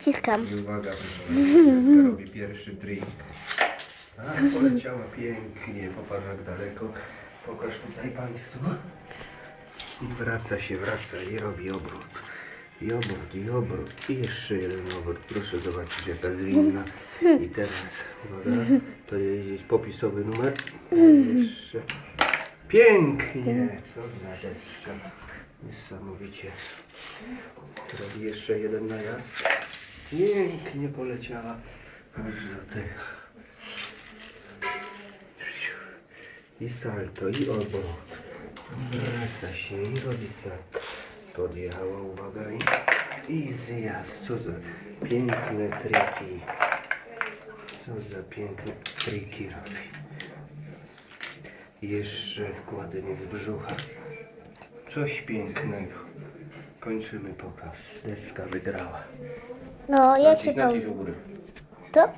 Ciskam. I uwaga, robi pierwszy trik. A, poleciała pięknie, popatrz jak daleko. Pokaż tutaj Państwu. I wraca się, wraca i robi obrót. I obrót, i obrót. I jeszcze jeden obrót. Proszę zobaczyć jaka zwinna. I teraz, uwaga, to jest popisowy numer. Jeszcze. Pięknie! Co za deszcza. Niesamowicie. Robi jeszcze jeden najazd. Pięknie poleciała aż do tych. I salto, i obrót. Wraca się i robi salto. Podjechała, uwaga, i, i zjazd. Co za piękne triki. Co za piękne triki robi. Jeszcze kładę z brzucha. Coś pięknego. Kończymy pokaz. Deska wygrała. No, jak się Naciśnij to... góry. To?